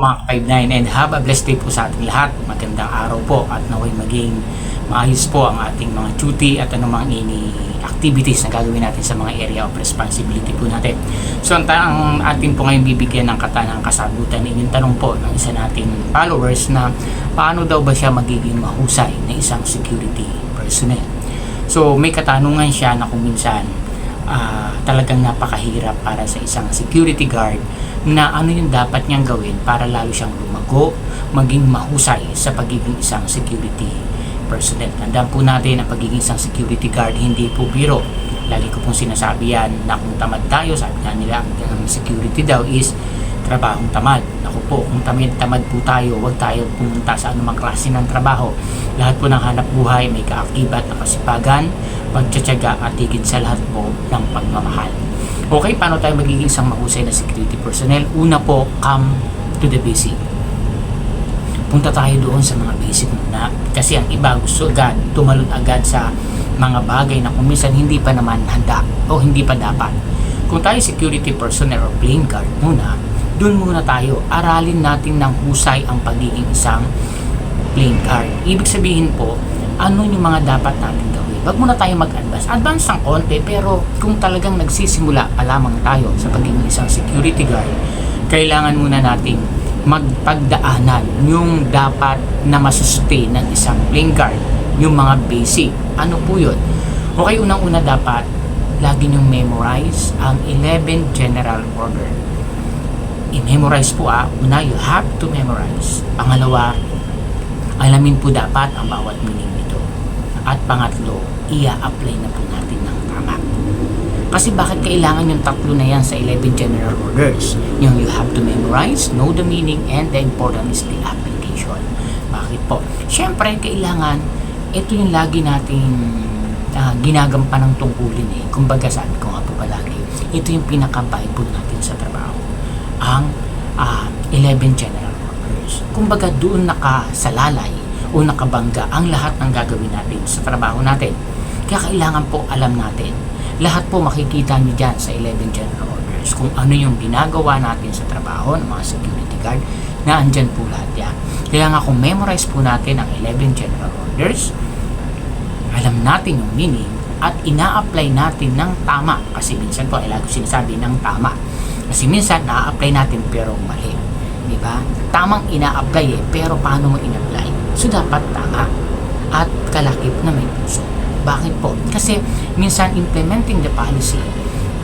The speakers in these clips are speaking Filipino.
mga ka-59 and have a blessed day po sa ating lahat. Magandang araw po at naway maging maayos po ang ating mga duty at anumang ini activities na gagawin natin sa mga area of responsibility po natin. So ang, ang ating po ngayon bibigyan ng katanang kasagutan yung tanong po ng isa nating followers na paano daw ba siya magiging mahusay na isang security personnel. So may katanungan siya na kung minsan ah, talagang napakahirap para sa isang security guard na ano yung dapat niyang gawin para lalo siyang lumago, maging mahusay sa pagiging isang security personnel. Tandaan po natin ang pagiging isang security guard hindi po biro. Lagi ko pong sinasabi yan na kung tamad tayo, sabi nga nila ang security daw is trabahong tamad. Ako po, kung tamad, tamad po tayo, huwag tayo pumunta sa anumang klase ng trabaho. Lahat po ng hanap buhay may kaakibat na kasipagan, pagtsatsaga at higit sa lahat po ng pagmamahal. Okay, paano tayo magiging isang mahusay na security personnel? Una po, come to the basic. Punta tayo doon sa mga basic muna. Kasi ang iba gusto agad, tumalon agad sa mga bagay na kung minsan hindi pa naman handa o hindi pa dapat. Kung tayo security personnel or plane guard muna, doon muna tayo. Aralin natin ng husay ang pagiging isang plane guard. Ibig sabihin po, ano yung mga dapat natin gawin. Wag muna tayo mag-advance. Advance ng konti, pero kung talagang nagsisimula pa lamang tayo sa pagiging isang security guard, kailangan muna nating magpagdaanan yung dapat na masustain ng isang plane guard, yung mga basic. Ano po yun? Okay, unang-una dapat, lagi niyong memorize ang 11 General Order. I-memorize po ah. Una, you have to memorize. Pangalawa, alamin po dapat ang bawat meaning. At pangatlo, ia-apply na po natin ng tama. Kasi bakit kailangan yung tatlo na yan sa 11 general orders? Yung you have to memorize, know the meaning, and the important is the application. Bakit po? Siyempre, kailangan, ito yung lagi nating uh, ginagampan ng tungkulin eh. Kumbaga sabi ko nga po palagi, ito yung pinaka-bible natin sa trabaho. Ang ah, 11 general orders. Kumbaga doon nakasalalay o nakabangga ang lahat ng gagawin natin sa trabaho natin. Kaya kailangan po alam natin lahat po makikita niyo dyan sa 11 general orders kung ano yung ginagawa natin sa trabaho ng mga security guard na andyan po lahat yan. Kaya nga kung memorize po natin ang 11 general orders, alam natin yung meaning at ina-apply natin ng tama. Kasi minsan po, ko sinasabi ng tama. Kasi minsan, na-apply natin pero mali. Di ba? Tamang ina-apply eh, pero paano mo in-apply? So, dapat tama. At kalakip na may puso. Bakit po? Kasi minsan implementing the policy,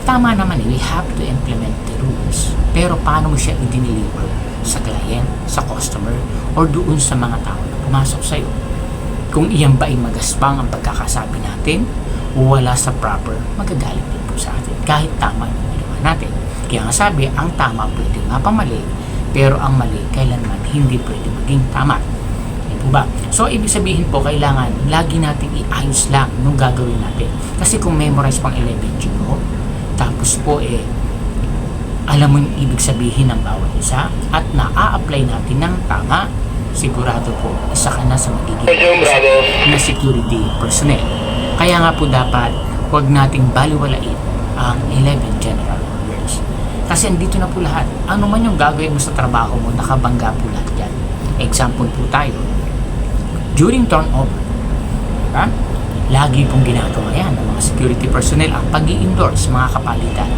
tama naman eh, we have to implement the rules. Pero paano mo siya i-deliver sa client, sa customer, or doon sa mga tao na pumasok sa'yo? Kung iyan ba ay magaspang ang pagkakasabi natin, wala sa proper, magagalit din po sa atin. Kahit tama yung ginawa natin. Kaya nga sabi, ang tama pwede nga pa mali, pero ang mali kailanman hindi pwede maging tama po ba? So, ibig sabihin po, kailangan lagi natin i-ayos lang nung gagawin natin. Kasi kung memorize pang 11 mo, tapos po eh, alam mo yung ibig sabihin ng bawat isa at na-apply natin ng tama, sigurado po, isa ka na sa magiging na security personnel. Kaya nga po dapat, huwag nating baliwalain ang 11 general orders. Kasi andito na po lahat. Ano man yung gagawin mo sa trabaho mo, nakabangga po lahat yan. Example po tayo, during turnover, diba? lagi pong ginagawa yan ng mga security personnel ang pag endorse mga kapalitan.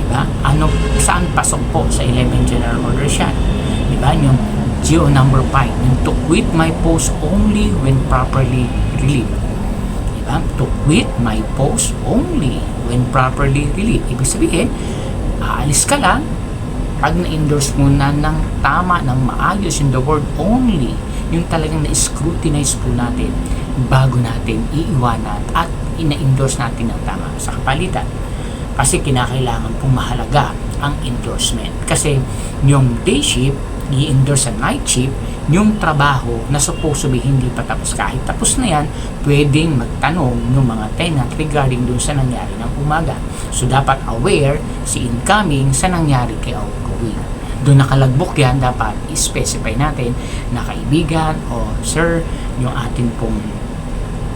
Diba? Ano, saan pasok po sa 11 general orders yan? Diba? Yung GO number 5, yung to quit my post only when properly relieved. Diba? To quit my post only when properly relieved. Ibig sabihin, aalis ka lang pag na-endorse mo na ng tama, ng maayos yung the word only, yung talagang na-scrutinize po natin bago natin iiwanan at ina-endorse natin ng tama sa kapalitan. Kasi kinakailangan pong mahalaga ang endorsement. Kasi yung day shift, i-endorse sa night shift, yung trabaho na supposed to be hindi pa tapos kahit tapos na yan, pwedeng magtanong ng mga tenant regarding dun sa nangyari ng umaga. So dapat aware si incoming sa nangyari kay outgoing. Doon nakalagbok yan, dapat i-specify natin na kaibigan o sir, yung atin pong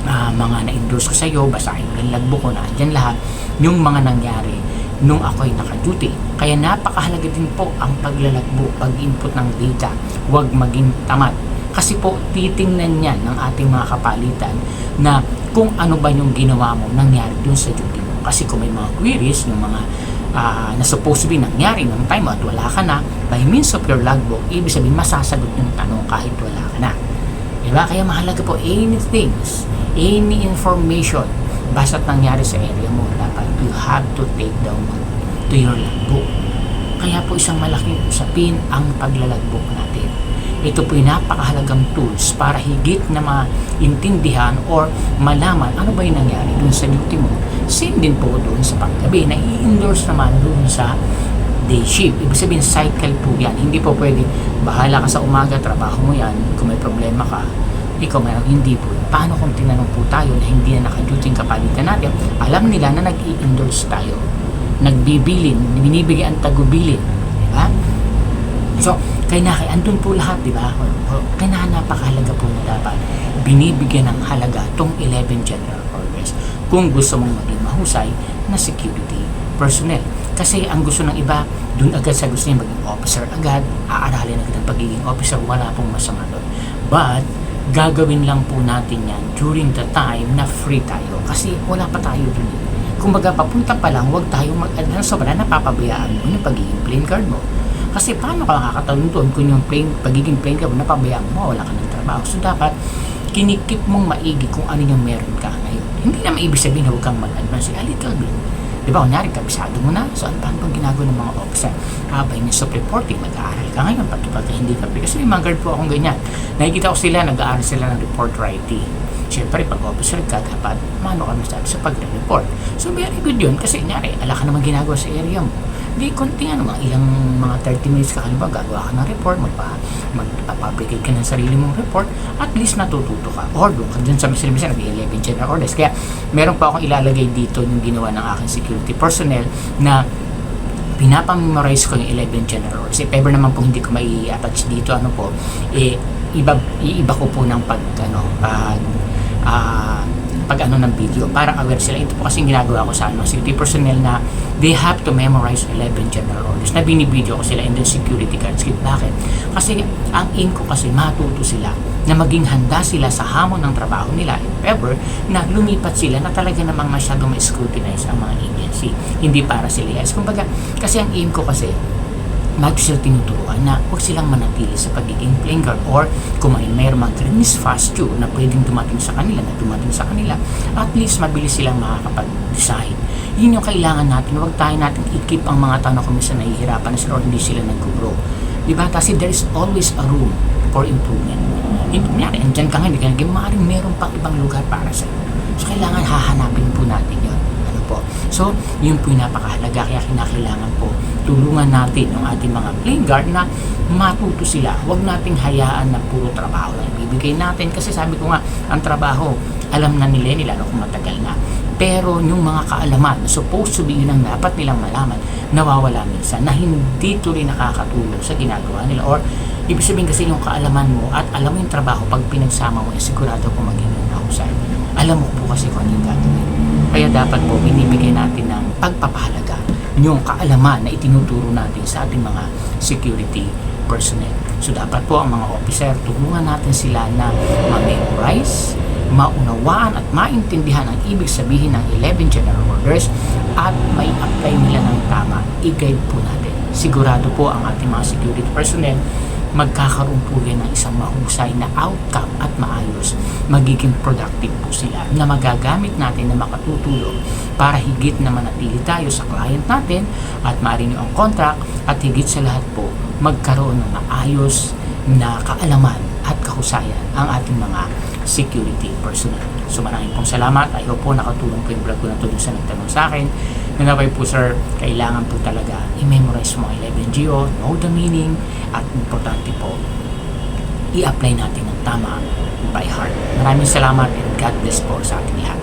ah, mga na-endorse ko sa iyo, basahin mo yung logbook ko na andyan lahat, yung mga nangyari nung ako'y naka-duty. Kaya napakahalaga din po ang paglalagbo, pag-input ng data. Huwag maging tamad. Kasi po, titingnan yan ng ating mga kapalitan na kung ano ba yung ginawa mo nangyari dun sa duty mo. Kasi kung may mga queries, yung mga ah, na supposed to be nangyari ng time at wala ka na, by means of your logbook, ibig sabihin masasagot yung tanong kahit wala ka na. Diba? Kaya mahalaga po, anything, any information, basta't nangyari sa area mo, dapat you have to take down to your logbook. Kaya po isang malaking usapin ang paglalagbook natin. Ito po yung napakahalagang tools para higit na maintindihan or malaman ano ba yung nangyari dun sa duty mo. Same din po dun sa panggabi na i-endorse naman dun sa day shift. Ibig sabihin, cycle po yan. Hindi po pwede, bahala ka sa umaga, trabaho mo yan. Kung may problema ka, ikaw meron, hindi po. Paano kung tinanong po tayo na hindi na nakaduty yung kapalitan natin, alam nila na nag-i-endorse tayo. Nagbibilin, binibigay ang tagubilin. Di ba? So, kaya na, kaya andun po lahat, di ba? Kaya na napakahalaga po na dapat binibigyan ng halaga tong 11 general orders kung gusto mong maging mahusay na security personnel. Kasi ang gusto ng iba, dun agad sa gusto niya maging officer agad, aaralin agad ang pagiging officer, wala pong masama doon. But, gagawin lang po natin yan during the time na free tayo. Kasi wala pa tayo dun. eh. Kumbaga, papunta pa lang, huwag tayong mag-advance sobra, napapabayaan mo yung pagiging plain card mo. Kasi paano ka makakatawin doon kung yung plain, pagiging plain mo, napabayaan mo, wala ka ng trabaho. So, dapat, kinikip mong maigi kung ano yung meron ka ngayon. Hindi na maibig sabihin na huwag kang mag-advance a little bit. Di ba, kunyari, kabisado mo na. So, ano paano ginagawa ng mga officer? By means of reporting, mag-aaral ka ngayon, pati pagka hindi ka. Kasi may mga guard po akong ganyan. Nakikita ko sila, nag-aaral sila ng report writing. Siyempre, pag officer ka, dapat mano ka sa pagre-report. So, very good yun. Kasi, kunyari, ala ka naman ginagawa sa area mo. Di, konti ano, mga ilang mga 30 minutes ka halimbawa, gagawa ka ng report, magpa, magpa-publicate ka ng sarili mong report, at least natututo ka. Or doon ka dyan sa misalimisan, nag-11 general orders. Kaya, meron pa akong ilalagay dito yung ginawa ng aking security personnel na pinapamemorize ko yung 11 general orders. If ever naman po hindi ko mai attach dito, ano po, eh, iba, iiba ko po ng pag, ano, pag, ah, pag ano ng video para aware sila. Ito po kasi ginagawa ko sa ano, security personnel na they have to memorize 11 general orders na binibideo ko sila and then security script. Bakit? Kasi ang aim ko kasi matuto sila na maging handa sila sa hamon ng trabaho nila if ever na lumipat sila na talaga namang masyado ma-scrutinize ang mga agency. Hindi para sila yes. Kumbaga, kasi ang aim ko kasi mag sila tinuturuan na huwag silang manatili sa pagiging playing guard or kung may mayroong mga greenish fast tube na pwedeng dumating sa kanila, na dumating sa kanila, at least mabilis silang makakapag-decide. Yun yung kailangan natin. Huwag tayo natin i-keep ang mga tao na kung minsan nahihirapan na sila or hindi sila nag-grow. Diba? Kasi there is always a room for improvement. Hindi kunyari, andyan ka nga, hindi ka naging maaaring meron pang ibang lugar para sa'yo. So, kailangan hahanapin po natin yun. Ano po? So, yun po yung napakahalaga. Kaya kinakailangan po tulungan natin ang ating mga playing guard na matuto sila. Huwag nating hayaan na puro trabaho lang ibibigay natin. Kasi sabi ko nga, ang trabaho, alam na nila nila, lalo kung matagal na. Pero yung mga kaalaman, supposed to be yun ang dapat nilang malaman, nawawala minsan na hindi tuloy nakakatulong sa ginagawa nila. Or, ibig sabihin kasi yung kaalaman mo at alam mo yung trabaho, pag pinagsama mo, eh, sigurado ko magiging mahusay. Alam mo po kasi kung ano yung gagawin. Kaya dapat po, binibigay natin ng pagpapahalaga yung kaalaman na itinuturo natin sa ating mga security personnel. So dapat po ang mga officer, tulungan natin sila na ma-memorize, maunawaan at maintindihan ang ibig sabihin ng 11 general orders at may apply nila ng tama. I-guide po natin. Sigurado po ang ating mga security personnel magkakaroon po yan ng isang mahusay na outcome at maayos. Magiging productive po sila na magagamit natin na makatutulong para higit na manatili tayo sa client natin at ma-renew ang contract at higit sa lahat po magkaroon ng maayos na kaalaman at kahusayan ang ating mga security personnel. So maraming pong salamat. I hope po nakatulong po yung vlog ko na dun sa nagtanong sa akin. Nanaway po sir, kailangan po talaga i-memorize mo ang 11GO, know the meaning, at importante po, i-apply natin ng tama by heart. Maraming salamat and God bless po sa ating lahat.